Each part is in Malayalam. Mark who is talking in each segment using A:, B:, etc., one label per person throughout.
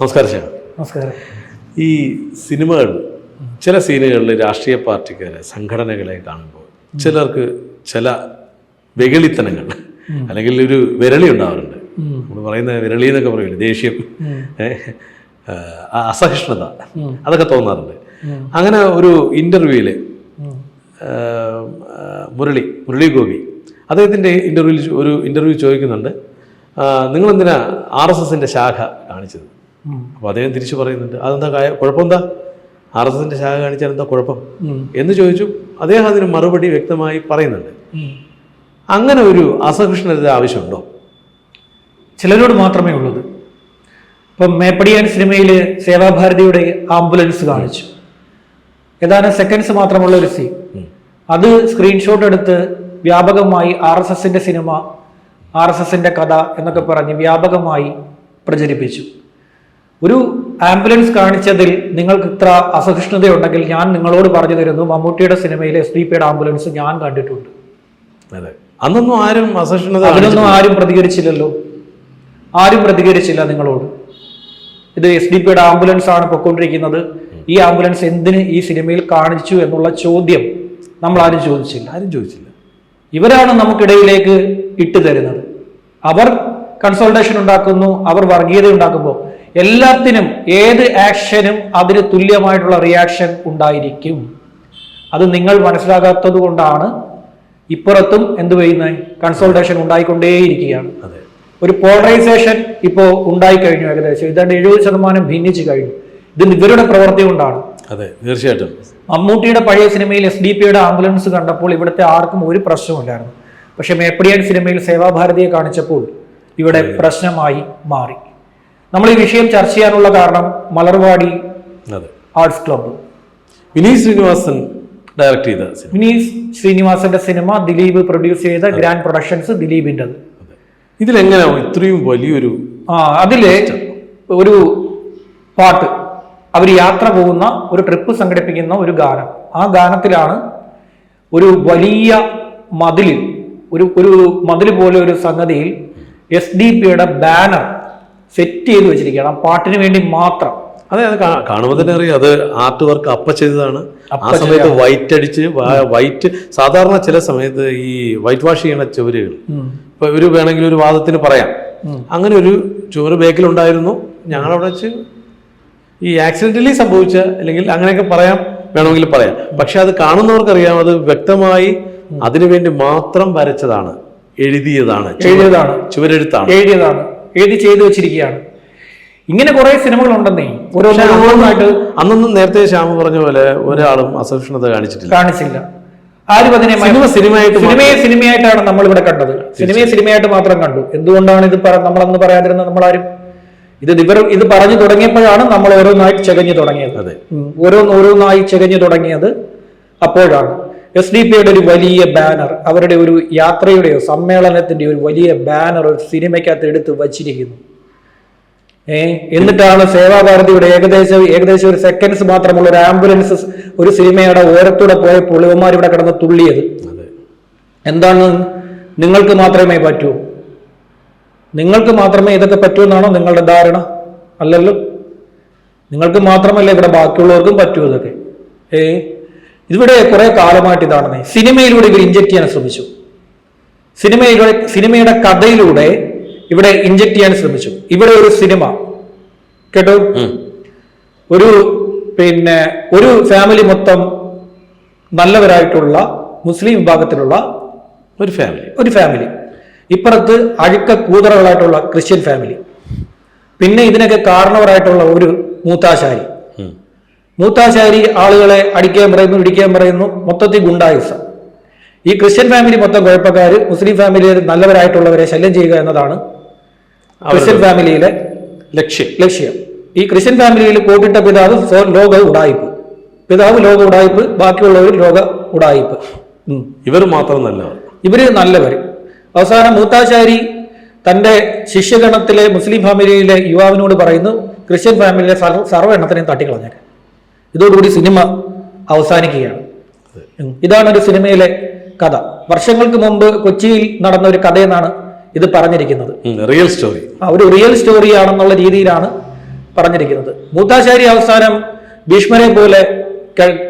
A: നമസ്കാരം ചേട്ടാ
B: നമസ്കാരം.
A: ഈ സിനിമകൾ ചില സീനുകളിൽ രാഷ്ട്രീയ പാർട്ടിക്കാരെ സംഘടനകളെ കാണുമ്പോൾ ചിലർക്ക് ചില വെകളിത്തനങ്ങൾ അല്ലെങ്കിൽ ഒരു വിരളി ഉണ്ടാവാറുണ്ട്. നമ്മൾ പറയുന്ന വിരളി എന്നൊക്കെ പറയില്ലേ ദേഷ്യം അസഹിഷ്ണുത അതൊക്കെ തോന്നാറുണ്ട്. അങ്ങനെ ഒരു ഇന്റർവ്യൂവിൽ മുരളി മുരളി ഗോപി അദ്ദേഹത്തിന്റെ ഇന്റർവ്യൂവിൽ ഒരു ഇന്റർവ്യൂ ചോദിക്കുന്നുണ്ട് നിങ്ങളെന്തിനാ ആർ എസ് എസിന്റെ ശാഖ കാണിച്ചത്? അപ്പോൾ അദ്ദേഹം തിരിച്ചു പറയുന്നുണ്ട്. അതെന്താ കായ കുഴപ്പമെന്താ? ആർ എസ് എസിന്റെ ശാഖ കാണിച്ചാൽ എന്താ കുഴപ്പം? എന്ന് ചോദിച്ചു. അദ്ദേഹം അതിന് മറുപടി വ്യക്തമായി പറയുന്നുണ്ട്. അങ്ങനെ ഒരു അസഹിഷ്ണുത ആവശ്യമുണ്ടോ?
B: ചിലരോട് മാത്രമേ ഉള്ളത്. ഇപ്പം മേപ്പടിയാൻ സിനിമയിൽ സേവാഭാരതിയുടെ ആംബുലൻസ് കാണിച്ചു. ഏതാനും സെക്കൻഡ്സ് മാത്രമുള്ള ഒരു സീൻ അത് സ്ക്രീൻഷോട്ട് എടുത്ത് വ്യാപകമായി ആർ എസ് എസിന്റെ സിനിമ ആർ എസ് എസിന്റെ കഥ എന്നൊക്കെ പറഞ്ഞ് വ്യാപകമായി പ്രചരിപ്പിച്ചു. ഒരു ആംബുലൻസ് കാണിച്ചതിൽ നിങ്ങൾക്ക് ഇത്ര അസഹിഷ്ണുതയുണ്ടെങ്കിൽ ഞാൻ നിങ്ങളോട് പറഞ്ഞു തരുന്നു മമ്മൂട്ടിയുടെ സിനിമയിലെ എസ് ഡി പിയുടെ ആംബുലൻസ് ഞാൻ കണ്ടിട്ടുണ്ട്.
A: അതെ. അന്നൊന്നും ആരും അസഹിഷ്ണുത
B: അതിനൊന്നും ആരും പ്രതികരിച്ചില്ലല്ലോ. ആരും പ്രതികരിച്ചില്ല നിങ്ങളോട്. ഇത് എസ് ഡി പിയുടെ ആംബുലൻസ് ആണ് പൊയ്ക്കൊണ്ടിരിക്കുന്നത് ഈ ആംബുലൻസ് എന്തിന് ഈ സിനിമയിൽ കാണിച്ചു എന്നുള്ള ചോദ്യം നമ്മൾ ആരും ചോദിച്ചില്ല.
A: ആരും ചോദിച്ചില്ല.
B: ഇവരാണ് നമുക്കിടയിലേക്ക് ഇട്ടു തരുന്നത്. അവർ കൺസൾട്ടേഷൻ ഉണ്ടാക്കുന്നു അവർ വർഗീയത ഉണ്ടാക്കുമ്പോൾ എല്ലാത്തിനും ഏത് ആക്ഷനും അതിന് തുല്യമായിട്ടുള്ള റിയാക്ഷൻ ഉണ്ടായിരിക്കും. അത് നിങ്ങൾ മനസ്സിലാകാത്തത് കൊണ്ടാണ് ഇപ്പുറത്തും എന്ത് ചെയ്യുന്നത് കൺസൾട്ടേഷൻ ഉണ്ടായിക്കൊണ്ടേയിരിക്കുകയാണ്. ഒരു പോളറൈസേഷൻ ഇപ്പോൾ ഉണ്ടായി കഴിഞ്ഞു ഏകദേശം. ഇതാണ്ട് എഴുപത് ശതമാനം ഭിന്നിച്ചു കഴിഞ്ഞു. ഇത് ഇവരുടെ പ്രവൃത്തി കൊണ്ടാണ്.
A: അതെ തീർച്ചയായിട്ടും.
B: മമ്മൂട്ടിയുടെ പഴയ സിനിമയിൽ എസ് ഡി പിയുടെ ആംബുലൻസ് കണ്ടപ്പോൾ ഇവിടുത്തെ ആർക്കും ഒരു പ്രശ്നമില്ലായിരുന്നു പക്ഷെ മേപ്പടിയാൻ സിനിമയിൽ സേവാഭാരതിയെ കാണിച്ചപ്പോൾ ഇവിടെ പ്രശ്നമായി മാറി. നമ്മൾ ഈ വിഷയം ചർച്ച ചെയ്യാനുള്ള കാരണം Malarvadi arts club
A: Vineeth Sreenivasan direct ചെയ്ത
B: വിനീത് ശ്രീനിവാസന്റെ സിനിമ ദിലീപ് പ്രൊഡ്യൂസ് ചെയ്ത ഗ്രാൻഡ് പ്രൊഡക്ഷൻസ് ദിലീപിന്റെ
A: അതെ. ഇതിലെങ്ങനെയാവും ഇത്രയും വലിയൊരു
B: ആ അതിലെ ഒരു പാട്ട് അവർ യാത്ര പോകുന്ന ഒരു ട്രിപ്പ് സംഘടിപ്പിക്കുന്ന ഒരു ഗാനം. ആ ഗാനത്തിലാണ് ഒരു വലിയ മതിലിൽ ഒരു ഒരു മതിൽ പോലെ ഒരു സംഗതിയിൽ എസ് ഡി പിയുടെ ബാനർ സെറ്റ് ചെയ്ത് വെച്ചിരിക്കുകയാണ്. ആ പാട്ടിന് വേണ്ടി മാത്രം.
A: അതെ അത് കാണുമ്പോൾ തന്നെ അറിയാം. അത് ആർട്ട് വർക്ക് അപ്പ ചെയ്തതാണ്. ആ സമയത്ത് വൈറ്റ് അടിച്ച് വൈറ്റ് സാധാരണ ചില സമയത്ത് ഈ വൈറ്റ് വാഷ് ചെയ്യുന്ന ചുവരുകൾ. ഇപ്പൊ ഇവർ വേണമെങ്കിൽ ഒരു വാദത്തിന് പറയാം. അങ്ങനെ ഒരു ചുവര് ബേക്കിലുണ്ടായിരുന്നു. ഞങ്ങളവിടെ വെച്ച് ഈ ആക്സിഡന്റലി സംഭവിച്ച അല്ലെങ്കിൽ അങ്ങനെയൊക്കെ പറയാം വേണമെങ്കിൽ പറയാം. പക്ഷെ അത് കാണുന്നവർക്കറിയാം അത് വ്യക്തമായി അതിനുവേണ്ടി മാത്രം വരച്ചതാണ്. എഴുതിയതാണ്.
B: എഴുതിയതാണ്.
A: ചുവരെഴുത്താണ്.
B: എഴുതിയതാണ്. എഴുതി ചെയ്തു വെച്ചിരിക്കുകയാണ്. ഇങ്ങനെ കുറെ സിനിമകൾ ഉണ്ടെന്നേ. ഓരോന്നായിട്ട്
A: അന്നൊന്നും നേരത്തെ ശ്യാമ പറഞ്ഞ പോലെ ഒരാളും അസഹിഷ്ണുത കാണിച്ചിട്ടില്ല.
B: കാണിച്ചില്ല. ആരും അതിനെ
A: സിനിമ സിനിമയായിട്ട്
B: സിനിമയെ സിനിമയായിട്ടാണ് നമ്മൾ ഇവിടെ കണ്ടത് സിനിമയെ സിനിമയായിട്ട് മാത്രം കണ്ടു. എന്തുകൊണ്ടാണ് ഇത് നമ്മളന്ന് പറയാതിരുന്നത് നമ്മളാരും? ഇത് ഇവർ ഇത് പറഞ്ഞു തുടങ്ങിയപ്പോഴാണ് നമ്മൾ ഓരോന്നായി ചെകഞ്ഞു തുടങ്ങിയത്.
A: അതെ.
B: ഓരോന്ന് ഓരോന്നായി ചെകഞ്ഞു തുടങ്ങിയത് അപ്പോഴാണ്. എസ് ഡി പിയുടെ ഒരു വലിയ ബാനർ അവരുടെ ഒരു യാത്രയുടെയോ സമ്മേളനത്തിന്റെ ഒരു വലിയ ബാനർ ഒരു സിനിമയ്ക്കകത്ത് എടുത്ത് വച്ചിരിക്കുന്നു. ഏ എന്നിട്ടാണ് സേവാഭാരതിയുടെ ഏകദേശം ഏകദേശം ഒരു സെക്കൻഡ്സ് മാത്രമുള്ള ഒരു ആംബുലൻസ് ഒരു സിനിമയുടെ ഓരത്തൂടെ പോയ പുളിവന്മാർ ഇവിടെ കിടന്ന് തുള്ളിയത്. എന്താണ്? നിങ്ങൾക്ക് മാത്രമേ പറ്റൂ. നിങ്ങൾക്ക് മാത്രമേ ഇതൊക്കെ പറ്റൂ എന്നാണോ നിങ്ങളുടെ ധാരണ? അല്ലല്ലോ. നിങ്ങൾക്ക് മാത്രമല്ല ഇവിടെ ബാക്കിയുള്ളവർക്കും പറ്റൂ ഇതൊക്കെ. ഏ ഇവിടെ കുറെ കാലമായിട്ട് ഇതാണ് സിനിമയിലൂടെ ഇവർ ഇഞ്ചക്ട് ചെയ്യാൻ ശ്രമിച്ചു. സിനിമയിലൂടെ സിനിമയുടെ കഥയിലൂടെ ഇവിടെ ഇഞ്ചക്ട് ചെയ്യാൻ ശ്രമിച്ചു. ഇവിടെ ഒരു സിനിമ. കേട്ടോ? ഒരു പിന്നെ ഒരു ഫാമിലി മൊത്തം നല്ലവരായിട്ടുള്ള മുസ്ലിം വിഭാഗത്തിലുള്ള
A: ഒരു ഫാമിലി
B: ഒരു ഫാമിലി ഇപ്പുറത്ത് അഴുക്ക കൂതറകളായിട്ടുള്ള ക്രിസ്ത്യൻ ഫാമിലി പിന്നെ ഇതിനൊക്കെ കാരണവരായിട്ടുള്ള ഒരു മൂത്താശാരി. മൂത്താശാരി ആളുകളെ അടിക്കാൻ പറയുന്നു ഇടിക്കാൻ പറയുന്നു. മൊത്തത്തിൽ ഗുണ്ടായുസം. ഈ ക്രിസ്ത്യൻ ഫാമിലി മൊത്തം കുഴപ്പക്കാർ മുസ്ലിം ഫാമിലിയിൽ നല്ലവരായിട്ടുള്ളവരെ ശല്യം ചെയ്യുക എന്നതാണ് ക്രിസ്ത്യൻ ഫാമിലിയിലെ
A: ലക്ഷ്യം.
B: ലക്ഷ്യം. ഈ ക്രിസ്ത്യൻ ഫാമിലിയിൽ കോട്ടിട്ട പിതാവ് ലോക ഉടായിപ്പ്. പിതാവ് ലോക ഉടായിപ്പ് ബാക്കിയുള്ളവർ ലോക ഉടായിപ്പ്.
A: ഇവർ മാത്രം നല്ലവർ
B: ഇവർ നല്ലവർ അവസാനം മൂത്താശാരി തന്റെ ശിഷ്യഗണത്തിലെ മുസ്ലിം ഫാമിലിയിലെ യുവാവിനോട് പറയുന്നു ക്രിസ്ത്യൻ ഫാമിലിയിലെ സർവ എണ്ണത്തിനെയും തട്ടിക്കളഞ്ഞേക്ക്. ഇതോടുകൂടി സിനിമ അവസാനിക്കുകയാണ്. ഇതാണ് ഒരു സിനിമയിലെ കഥ. വർഷങ്ങൾക്ക് മുമ്പ് കൊച്ചിയിൽ നടന്ന ഒരു കഥയെന്നാണ് ഇത് പറഞ്ഞിരിക്കുന്നത്.
A: റിയൽ സ്റ്റോറി
B: ആ ഒരു റിയൽ സ്റ്റോറി ആണെന്നുള്ള രീതിയിലാണ് പറഞ്ഞിരിക്കുന്നത്. മൂത്താശാരി അവസാനം ഭീഷ്മരെ പോലെ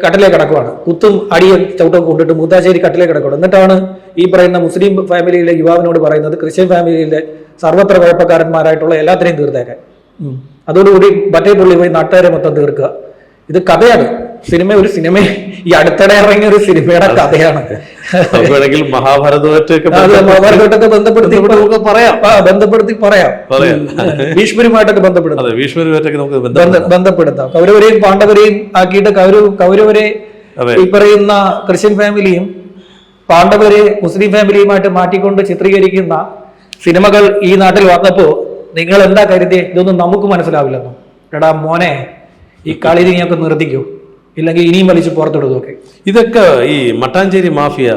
B: കട്ടിലെ കിടക്കുവാണ്. കുത്തും അടിയും ചവിട്ടൊക്കെ കൊണ്ടിട്ട് മൂത്താശ്ശേരി കട്ടിലെ കിടക്കുവാണ്. എന്നിട്ടാണ് ഈ പറയുന്ന മുസ്ലിം ഫാമിലിയിലെ യുവാവിനോട് പറയുന്നത് ക്രിസ്ത്യൻ ഫാമിലിയിലെ സർവത്ര കുഴപ്പക്കാരന്മാരായിട്ടുള്ള എല്ലാത്തിനെയും തീർത്തേക്കാൻ. അതോടുകൂടി മറ്റേ പുള്ളി പോയി നാട്ടുകാരെ മൊത്തം തീർക്കുക. ഇത് കഥയാണ്. സിനിമ ഒരു സിനിമ. ഈ അടുത്തിടെ ഇറങ്ങിയ ഒരു സിനിമയുടെ കഥയാണ്.
A: മഹാഭാരതമായിട്ടൊക്കെ
B: മഹാഭാരതമായിട്ടൊക്കെ ബന്ധപ്പെടുത്തി
A: നമുക്ക് പറയാം.
B: ബന്ധപ്പെടുത്തി പറയാം. ഭീഷ്മരുമായിട്ടൊക്കെ ബന്ധപ്പെടുത്താം.
A: ഭീഷ്മരുമായിട്ടൊക്കെ നമുക്ക്
B: ബന്ധ-
A: ബന്ധം
B: ബന്ധപ്പെടുത്താം. കൗരവരെയും പാണ്ഡവരെയും ആക്കിയിട്ട് കൗരവ കൗരവരെ ഈ പറയുന്ന ക്രിസ്ത്യൻ ഫാമിലിയും പാണ്ഡവരെ മുസ്ലിം ഫാമിലിയുമായിട്ട് മാറ്റിക്കൊണ്ട് ചിത്രീകരിക്കുന്ന സിനിമകൾ ഈ നാട്ടിൽ വന്നപ്പോ നിങ്ങൾ എന്താ കരുതിയേ? ഇതൊന്നും നമുക്ക് മനസ്സിലാവില്ലെന്നും? എടാ മോനെ ഈ കളി നീയൊക്കെ നിർത്തിക്കോ? ഇല്ലെങ്കിൽ ഇനിയും വലിച്ചു പുറത്തെടുത്തൊക്കെ
A: ഇതൊക്കെ ഈ മട്ടാഞ്ചേരി മാഫിയ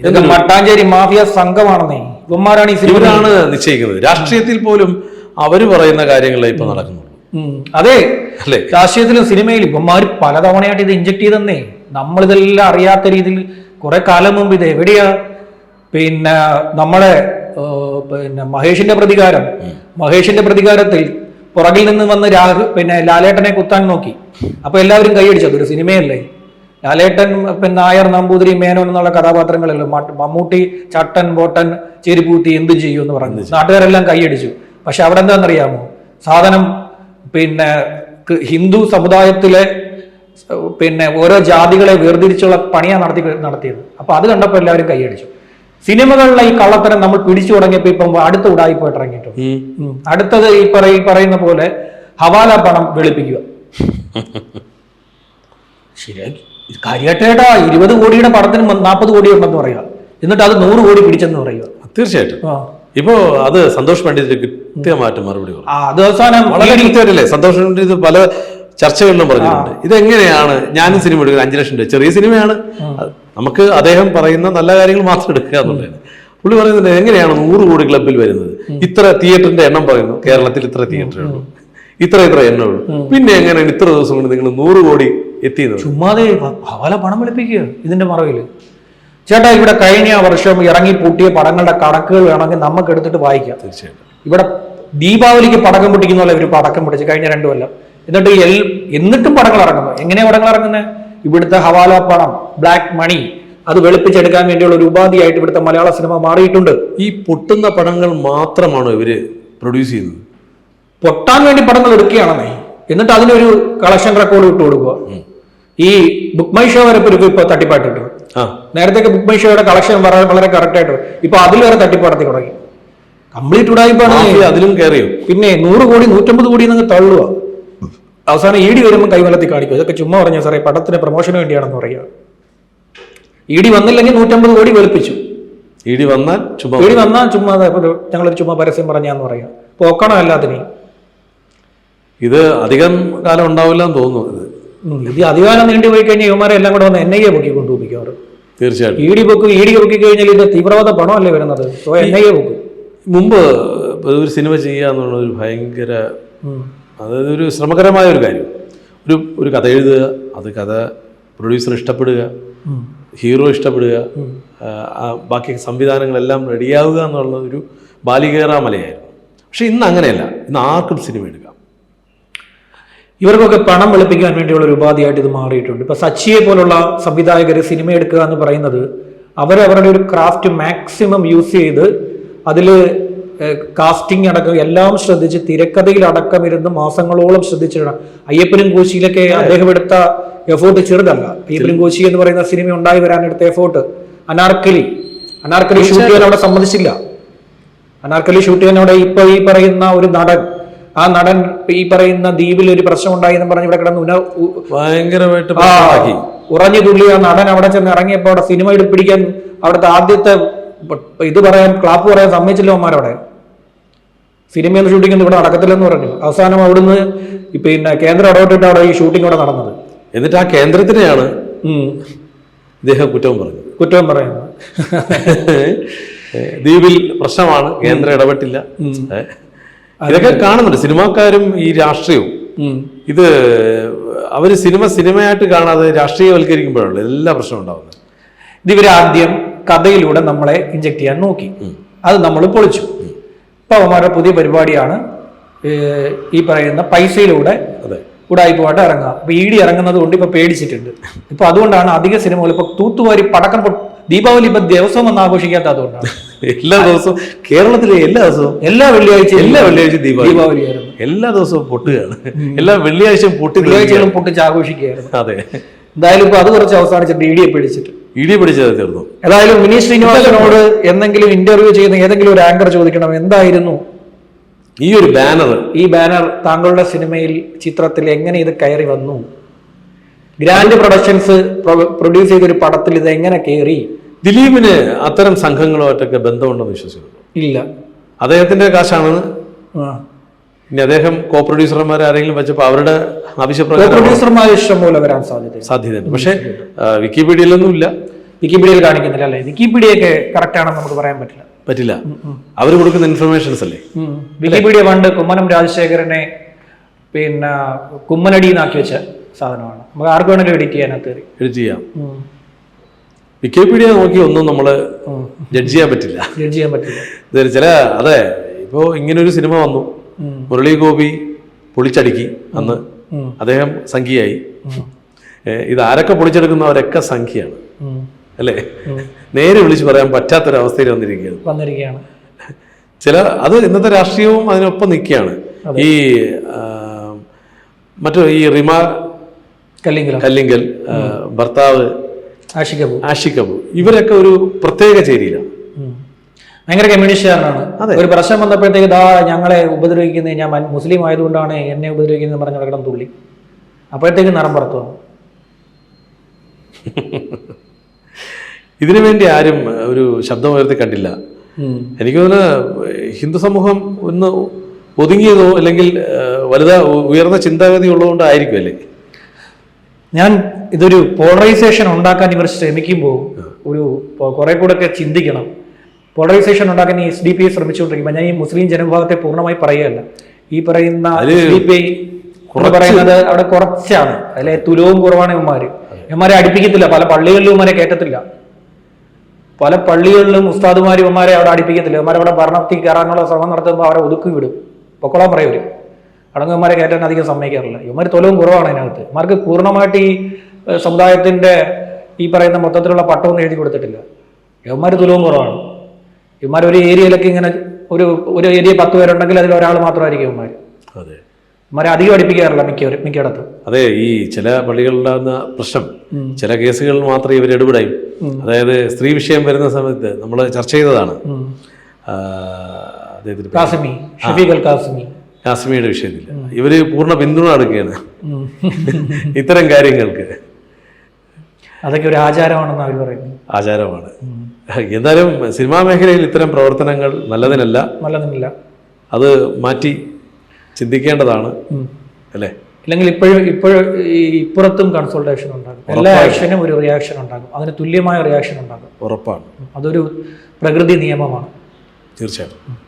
B: ഇതൊക്കെ മട്ടാഞ്ചേരി മാഫിയ സംഘമാണെന്നേ. ഇവന്മാരാണ്
A: ഇവരാണ് നിശ്ചയിക്കുന്നത്. രാഷ്ട്രീയത്തിൽ പോലും അവർ പറയുന്ന കാര്യങ്ങളെ ഇപ്പൊ
B: നടക്കുന്നു. അതെ.
A: അല്ലേ?
B: രാഷ്ട്രീയത്തിലും സിനിമയിലും ഇവന്മാർ പലതവണയായിട്ട് ഇത് ഇഞ്ചക്ട് ചെയ്തെന്നേ. നമ്മളിതെല്ലാം അറിയാത്ത രീതിയിൽ കുറെ കാലം മുമ്പ് ഇത് എവിടെയാ? പിന്നെ നമ്മളെ പിന്നെ മഹേഷിന്റെ പ്രതികാരം. മഹേഷിന്റെ പ്രതികാരത്തിൽ പുറകിൽ നിന്ന് വന്ന് രാഹു പിന്നെ ലാലേട്ടനെ കുത്താൻ നോക്കി. അപ്പൊ എല്ലാവരും കൈയടിച്ചു അതൊരു സിനിമയല്ലേ? ലാലേട്ടൻ പിന്നെ നായർ നമ്പൂതിരി മേനോൻ എന്നുള്ള കഥാപാത്രങ്ങളല്ലോ? മമ്മൂട്ടി ചട്ടൻ ബോട്ടൻ ചെരിപ്പൂത്തി എന്ത് ചെയ്യും എന്ന് പറഞ്ഞു. നാട്ടുകാരെല്ലാം കൈയടിച്ചു. പക്ഷെ അവിടെ എന്താണെന്നറിയാമോ സാധനം പിന്നെ ഹിന്ദു സമുദായത്തിലെ പിന്നെ ഓരോ ജാതികളെ വേർതിരിച്ചുള്ള പണിയാണ് നടത്തി നടത്തിയത്. അപ്പൊ അത് കണ്ടപ്പോൾ എല്ലാവരും കൈയടിച്ചു. സിനിമകളിലെ ഈ കള്ളത്തരം നമ്മൾ പിടിച്ചു തുടങ്ങിയപ്പോ ഇപ്പം അടുത്ത ഉടായിപ്പോയിട്ട് ഇറങ്ങിയിട്ടുണ്ട്. അടുത്തത് ഈ പറയ ഈ പറയുന്ന പോലെ ഹവാല പണം വെളുപ്പിക്കുക. ശരിയായി കാര്യമായിട്ടേട്ടാ ഇരുപത് കോടിയുടെ പടത്തിന് നാൽപ്പത് കോടി ഉണ്ടെന്ന് പറയുക. എന്നിട്ട് അത് നൂറ് കോടി പിടിച്ചെന്ന് പറയുക.
A: തീർച്ചയായിട്ടും. ഇപ്പോ അത് സന്തോഷ് പണ്ഡിറ്റ് കൃത്യമായിട്ട് മറുപടി
B: അത് അവസാനം
A: വളരെ കൃത്യമായിട്ടല്ലേ? സന്തോഷ് പണ്ഡിറ്റ് പല ചർച്ചകളിലും പറഞ്ഞിട്ടുണ്ട്. ഇതെങ്ങനെയാണ്? ഞാനും സിനിമ എടുക്കുന്നത് അഞ്ചു ലക്ഷം രൂപ. ചെറിയ സിനിമയാണ്. നമുക്ക് അദ്ദേഹം പറയുന്ന നല്ല കാര്യങ്ങൾ മാത്രം എടുക്കുക എന്നുള്ളതാണ് പുള്ളി പറയുന്നത് എങ്ങനെയാണ് നൂറ് കോടി ക്ലബിൽ വരുന്നത്? ഇത്ര തിയേറ്ററിന്റെ എണ്ണം പറയുന്നു. കേരളത്തിൽ ഇത്ര തിയേറ്റർ ഉള്ളൂ. ഇത്ര ഇത്ര എണ്ണം ഉള്ളൂ. പിന്നെ എങ്ങനെയാണ് ഇത്ര ദിവസം കൊണ്ട് നിങ്ങൾ നൂറ് കോടി എത്തിയത്?
B: ചുമ്മാതെ പല പണം വെളുപ്പിക്കുക ഇതിന്റെ മറവിൽ. ചേട്ടാ ഇവിടെ കഴിഞ്ഞ വർഷം ഇറങ്ങി പൂട്ടിയ പടങ്ങളുടെ കണക്കുകൾ വേണമെങ്കിൽ നമുക്ക് എടുത്തിട്ട് വായിക്കാം.
A: തീർച്ചയായിട്ടും.
B: ഇവിടെ ദീപാവലിക്ക് പടക്കം പൊട്ടിക്കുന്ന പോലെ ഒരു പടക്കം പൊട്ടിച്ച് കഴിഞ്ഞ രണ്ടു കൊല്ലം. എന്നിട്ട് എൽ എന്നിട്ടും പടങ്ങൾ ഇറങ്ങുന്നു. എങ്ങനെയാണ് പടങ്ങൾ ഇറങ്ങുന്നത് ഇവിടുത്തെ ഹവാല പണം ബ്ലാക്ക് മണി അത് വെളുപ്പിച്ചെടുക്കാൻ വേണ്ടിയുള്ള ഒരു ഉപാധിയായിട്ട് ഇവിടുത്തെ മലയാള സിനിമ മാറിയിട്ടുണ്ട്.
A: ഈ പൊട്ടുന്ന പടങ്ങൾ മാത്രമാണ് ഇവർ പ്രൊഡ്യൂസ് ചെയ്യുന്നത്?
B: പൊട്ടാൻ വേണ്ടി പടങ്ങൾ എടുക്കുകയാണെന്നേ. എന്നിട്ട് അതിനൊരു കളക്ഷൻ റെക്കോർഡ് ഇട്ട് കൊടുക്കുക. ഈ ബുക്ക് മൈ ഷോ വരെ ഇപ്പൊ
A: ആ.
B: നേരത്തെ ബുക്ക് മൈ ഷോയുടെ കളക്ഷൻ വളരെ വളരെ കറക്റ്റ് ആയിട്ട്. ഇപ്പൊ അതിൽ വരെ തട്ടിപ്പാടത്തി തുടങ്ങി. കംപ്ലീറ്റ് ഉടായിപ്പാണ്.
A: അതിലും കയറിയോ
B: പിന്നെ നൂറ് കോടി നൂറ്റമ്പത് കോടി എന്നൊക്കെ തള്ളുക അവസാനം ഇ ഡി വരുമ്പോൾ കൈവലത്തി കാണിക്കും. ഇതൊക്കെ ചുമ്മാ പറഞ്ഞ സാറേ പടത്തിന് പ്രൊമോഷന് വേണ്ടിയാണെന്ന് പറയുക ഇ ഡി വന്നില്ലെങ്കിൽ നൂറ്റമ്പത് കോടി വെളുപ്പിച്ചു
A: ഇ ഡി വന്നാൽ ചുമ്മാ
B: ഇ ഡി വന്നാൽ ചുമ്മാ ഞങ്ങളൊരു ചുമ്മാ പരസ്യം പറഞ്ഞാന്ന് പറയാം. പോക്കണം അല്ലാതിനെ
A: ഇത് അധികം കാലം ഉണ്ടാവില്ല എന്ന് തോന്നുന്നു ഇത്.
B: ഇത് നീണ്ടു പോയി കഴിഞ്ഞാൽ ഇവന്മാരെ എല്ലാം കൂടെ വന്ന് എൻ ഐ എ പൊക്കി കൊണ്ടുപോയിക്കാറ്
A: തീർച്ചയായിട്ടും.
B: ഇ ഡി പൊക്കും ഇ ഡി പൊക്കി കഴിഞ്ഞാൽ ഇത് തീവ്രവാദ പണമല്ലേ വരുന്നത്? സോ എൻ ഐ എ പൊക്കും.
A: മുമ്പ് ഒരു സിനിമ ചെയ്യുക എന്നുള്ള ഒരു ഭയങ്കര. അതായത് ഒരു ശ്രമകരമായ ഒരു കാര്യം. ഒരു ഒരു കഥ എഴുതുക അത് കഥ പ്രൊഡ്യൂസർ ഇഷ്ടപ്പെടുക ഹീറോ ഇഷ്ടപ്പെടുക ബാക്കി സംവിധാനങ്ങളെല്ലാം റെഡിയാവുക എന്നുള്ള ഒരു ബാലികേറ മലയായിരുന്നു. പക്ഷെ ഇന്ന് അങ്ങനെയല്ല. ഇന്ന് ആർക്കും സിനിമ എടുക്കാം.
B: ഇവർക്കൊക്കെ പണം വെളുപ്പിക്കാൻ വേണ്ടിയുള്ള ഒരു ഉപാധിയായിട്ട് ഇത് മാറിയിട്ടുണ്ട്. ഇപ്പൊ സച്ചിയെ പോലുള്ള സംവിധായകർ സിനിമ എടുക്കുക എന്ന് പറയുന്നത് അവരവരുടെ ഒരു ക്രാഫ്റ്റ് മാക്സിമം യൂസ് ചെയ്ത് അതിൽ കാസ്റ്റിംഗ് അടക്കം എല്ലാം ശ്രദ്ധിച്ച് തിരക്കഥയിൽ അടക്കം ഇരുന്ന് മാസങ്ങളോളം ശ്രദ്ധിച്ചിടണം. അയ്യപ്പനും കോശിയിലൊക്കെ അദ്ദേഹം എടുത്ത എഫോർട്ട് ചെറുതല്ല. അയ്യപ്പനും കോശി എന്ന് പറയുന്ന സിനിമ ഉണ്ടായി വരാൻ എടുത്ത എഫോർട്ട് അനാർക്കലി. അനാർക്കലി ഷൂട്ട് ചെയ്യാൻ അവിടെ സമ്മതിച്ചില്ല. അനാർക്കലി ഷൂട്ട് ചെയ്യാൻ അവിടെ ഇപ്പൊ ഈ പറയുന്ന ഒരു നടൻ ആ നടൻ ഈ പറയുന്ന ദ്വീപിൽ ഒരു പ്രശ്നം ഉണ്ടായി എന്ന് പറഞ്ഞ് ഇവിടെ കിടന്ന്
A: ഭയങ്കരമായിട്ട്
B: ഉറഞ്ഞു തുള്ളി ആ നടൻ അവിടെ ചെന്ന് ഇറങ്ങിയപ്പോ അവിടെ സിനിമ എടുപ്പിടിക്കാൻ അവിടുത്തെ ആദ്യത്തെ ഇത് പറയാൻ ക്ലാപ്പ് പറയാൻ സമ്മതിച്ചില്ല അവന്മാരവിടെ. സിനിമയൊന്നും ഷൂട്ടിംഗ് ഇവിടെ നടക്കത്തില്ലെന്ന് പറഞ്ഞു. അവസാനം അവിടുന്ന് പിന്നെ കേന്ദ്രം ഇടപെട്ടിട്ട് അവിടെ ഈ ഷൂട്ടിംഗ് ഇവിടെ നടന്നത്.
A: എന്നിട്ട് ആ കേന്ദ്രത്തിനെയാണ്. ഇദ്ദേഹം കുറ്റവും പറഞ്ഞത്.
B: കുറ്റം പറയുന്നത്.
A: ദ്വീപിൽ പ്രശ്നമാണ് കേന്ദ്രം ഇടപെട്ടില്ല. ഇതൊക്കെ കാണുന്നുണ്ട്. സിനിമാക്കാരും ഈ രാഷ്ട്രീയവും. ഇത് അവർ സിനിമ സിനിമയായിട്ട് കാണാതെ രാഷ്ട്രീയവൽക്കരിക്കുമ്പോഴാണ് എല്ലാ പ്രശ്നവും ഉണ്ടാവുന്നത്.
B: ഇതിവരാദ്യം കഥയിലൂടെ നമ്മളെ ഇഞ്ചക്ട് ചെയ്യാൻ നോക്കി. അത് നമ്മൾ പൊളിച്ചു. ഇപ്പൊ അവന്മാരുടെ പുതിയ പരിപാടിയാണ് ഈ പറയുന്ന പൈസയിലൂടെ ഉടായ്പമായിട്ട് ഇറങ്ങുക അപ്പൊ ഇ ഡി ഇറങ്ങുന്നത് കൊണ്ട് ഇപ്പൊ പേടിച്ചിട്ടുണ്ട്. ഇപ്പൊ അതുകൊണ്ടാണ് അധിക സിനിമകൾ ഇപ്പൊ തൂത്തുവാരി പടക്കം ദീപാവലി ഇപ്പൊ ദിവസം ഒന്ന് ആഘോഷിക്കാത്ത അതുകൊണ്ടാണ്.
A: എല്ലാ ദിവസവും കേരളത്തിലെ എല്ലാ ദിവസവും
B: എല്ലാ വെള്ളിയാഴ്ച
A: എല്ലാ വെള്ളിയാഴ്ച ദീപാവലി. എല്ലാ ദിവസവും പൊട്ടുകയാണ്. എല്ലാ വെള്ളിയാഴ്ചയും പൊട്ടി
B: വെള്ളിയാഴ്ചകളും പൊട്ടിച്ച് ആഘോഷിക്കുകയായിരുന്നു.
A: അതെ.
B: എന്തായാലും ഇപ്പൊ അത് കുറച്ച് അവസാനിച്ചിട്ട് ഇ ഡിയെ പിടിച്ചിട്ട്.
A: ഇടി പിടിച്ചത് തീർന്നു.
B: ഏതായാലും വിനീത് ശ്രീനിവാസനോട് എന്തെങ്കിലും ഇന്റർവ്യൂ ചെയ്യുന്ന ഏതെങ്കിലും ഒരു ആങ്കർ ചോദിക്കണം. എന്തായിരുന്നു?
A: ഈ ഒരു ബാനർ
B: ഈ ബാനർ താങ്കളുടെ സിനിമയിൽ ചിത്രത്തിൽ എങ്ങനെ ഇത് കയറി വന്നു? ഗ്രാൻഡ് പ്രൊഡക്ഷൻസ് പ്രൊഡ്യൂസ് ചെയ്ത ഒരു പടത്തിൽ ഇത് എങ്ങനെ കയറി?
A: ദിലീപിന് അത്തരം സംഘങ്ങളുമായിട്ടൊക്കെ ബന്ധമുണ്ടെന്ന് വിശ്വസിക്കുന്നു.
B: ഇല്ല.
A: അദ്ദേഹത്തിന്റെ കാശാണെന്ന്. ഇനി അദ്ദേഹം കോ പ്രൊഡ്യൂസർമാർ ആരെങ്കിലും വെച്ചപ്പോൾ അവരുടെ ആവശ്യപ്രകാരം
B: വരാൻ സാധ്യത
A: സാധ്യതയുണ്ട്. പക്ഷേ വിക്കിപീഡിയയിലൊന്നും ഇല്ല
B: വിക്കിപീഡിയയിൽ കാണിക്കുന്നില്ല അല്ലേ? വിക്കിപീഡിയൊക്കെ കറക്റ്റ് ആണെന്ന് നമുക്ക് പറയാൻ പറ്റില്ല.
A: പറ്റില്ല. അവർ കൊടുക്കുന്ന ഇൻഫർമേഷൻസ് അല്ലേ?
B: വിക്കിപീഡിയ പണ്ട് കുമ്മനം രാജശേഖരനെ പിന്നെ കുമ്മനടി എന്നാക്കി വെച്ച സാധനമാണ്. നമുക്ക് ആർക്ക് വേണമെങ്കിലും എഡിറ്റ് ചെയ്യാനകത്ത്
A: എഡിറ്റ് ചെയ്യാം. വിക്കിപീഡിയ നോക്കി ഒന്നും നമ്മൾ ജഡ്ജ് ചെയ്യാൻ പറ്റില്ല.
B: ജഡ്ജ് ചെയ്യാൻ പറ്റില്ല.
A: ചില അതെ ഇപ്പോൾ ഇങ്ങനൊരു സിനിമ വന്നു. മുരളി ഗോപി പൊളിച്ചടുക്കി അന്ന് അദ്ദേഹം സംഖ്യയായി ഇത് ആരൊക്കെ പൊളിച്ചെടുക്കുന്നവരൊക്കെ സംഖ്യയാണ് അല്ലേ? നേരെ വിളിച്ച് പറയാൻ പറ്റാത്തൊരവസ്ഥയിൽ വന്നിരിക്കുകയാണ്.
B: വന്നിരിക്കുകയാണ്.
A: ചില അത് ഇന്നത്തെ രാഷ്ട്രീയവും അതിനൊപ്പം നിൽക്കുകയാണ്. ഈ മറ്റു ഈ റിമ കല്ലിങ്കൽ കല്ലിങ്കൽ ഭർത്താവ്
B: ആഷികബു.
A: ആഷിക്കബു ഇവരൊക്കെ ഒരു പ്രത്യേക ചേരിയിലാണ്.
B: ഭയങ്കര കമ്മ്യൂണിസ്റ്റുകാരനാണ്. ഒരു പ്രശ്നം വന്നപ്പോഴത്തേക്ക് ദാ ഞങ്ങളെ ഉപദ്രവിക്കുന്നത് ഞാൻ മുസ്ലിം ആയതുകൊണ്ടാണ് എന്നെ ഉപദ്രവിക്കുന്നത് പറഞ്ഞ കിടന്ന് തുള്ളി. അപ്പോഴത്തേക്ക് നിറം പുറത്തു
A: ഇതിനു വേണ്ടി ആരും ഒരു ശബ്ദം ഉയർത്തി കണ്ടില്ല. എനിക്ക് തോന്നുന്നു ഹിന്ദു സമൂഹം ഒന്ന് ഒതുങ്ങിയതോ അല്ലെങ്കിൽ വലുത ഉയർന്ന ചിന്താഗതി ഉള്ളതുകൊണ്ട് ആയിരിക്കും അല്ലേ?
B: ഞാൻ ഇതൊരു പോളറൈസേഷൻ ഉണ്ടാക്കാൻ ഇവർ ശ്രമിക്കുമ്പോൾ ഒരു കുറെ കൂടെ ഒക്കെ ചിന്തിക്കണം. പോളറൈസേഷൻ ഉണ്ടാക്കാൻ ഈ എസ് ഡി പി ഐ ശ്രമിച്ചുകൊണ്ടിരിക്കുമ്പോൾ ഞാൻ ഈ മുസ്ലിം ജനവിഭാഗത്തെ പൂർണമായി പറയുകയല്ല. ഈ പറയുന്ന എസ് ഡി പി ഐ പറയുന്നത് അവിടെ കുറച്ചാണ്. അതിലെ തുലവും കുറവാണ് ഇവന്മാര്. ഇവന്മാരെ അടുപ്പിക്കത്തില്ല. പല പള്ളികളിലും ഇവന്മാരെ കയറ്റത്തില്ല പല പള്ളികളിലും ഉസ്താദുമാർ ഇവന്മാരെ അവിടെ അടുപ്പിക്കത്തില്ല. ഇവന്മാരെ അവിടെ ഭരണത്തിൽ കയറാനുള്ള ശ്രമം നടത്തുമ്പോൾ അവരെ ഒതുക്കി വിടും. പൊക്കോളാൻ പറയൂ അവർ അടങ്ങന്മാരെ കയറ്റാൻ അധികം സമ്മതിക്കാറില്ല. ഇവന്മാർ തൊലവും കുറവാണ് അതിനകത്ത്. ഇവന്മാർക്ക് പൂർണമായിട്ട് ഈ സമുദായത്തിന്റെ ഈ പറയുന്ന മൊത്തത്തിലുള്ള പട്ടമൊന്നും എഴുതി കൊടുത്തിട്ടില്ല. ഇവന്മാർ തുലവും കുറവാണ്. ഇവന്മാർ ഒരു ഏരിയയിലൊക്കെ ഇങ്ങനെ ഒരു ഒരു ഏരിയ പത്ത് പേരുണ്ടെങ്കിൽ അതിൽ ഒരാൾ മാത്രമായിരിക്കും ഇവന്മാർ
A: അതെ.
B: ഇവന്മാരെ അധികം അടുപ്പിക്കാറില്ല മിക്ക മിക്കയിടത്തും.
A: അതെ ഈ ചില പള്ളികളിലുണ്ടാകുന്ന പ്രശ്നം ചില കേസുകളിൽ മാത്രമേ ഇവർ ഇടപെടയും. അതായത് സ്ത്രീ വിഷയം വരുന്ന സമയത്ത് നമ്മൾ ചർച്ച ചെയ്തതാണ്.
B: കാസിമി ഷഫീഖ് അൽ കാസിമി.
A: കാശ്മീരുടെ വിഷയത്തിൽ ഇവർ പൂർണ പിന്തുണ എടുക്കുകയാണ് ഇത്തരം കാര്യങ്ങൾക്ക്.
B: അതൊക്കെ ഒരു ആചാരമാണെന്ന് അവർ പറയുന്നു.
A: ആചാരമാണ്. എന്തായാലും സിനിമാ മേഖലയിൽ ഇത്തരം പ്രവർത്തനങ്ങൾ നല്ലതിനല്ല.
B: നല്ലതിനല്ല.
A: അത് മാറ്റി ചിന്തിക്കേണ്ടതാണ്. അല്ലേ?
B: അല്ലെങ്കിൽ ഇപ്പോഴും ഇപ്പോഴും ഈ ഇപ്പുറത്തും കൺസൾട്ടേഷൻ ഉണ്ടാകും. എല്ലാ ആക്ഷനും ഒരു റിയാക്ഷൻ ഉണ്ടാകും. അതിന് തുല്യമായ റിയാക്ഷൻ ഉണ്ടാകും.
A: ഉറപ്പാണ്.
B: അതൊരു പ്രകൃതി നിയമമാണ്.
A: തീർച്ചയായിട്ടും.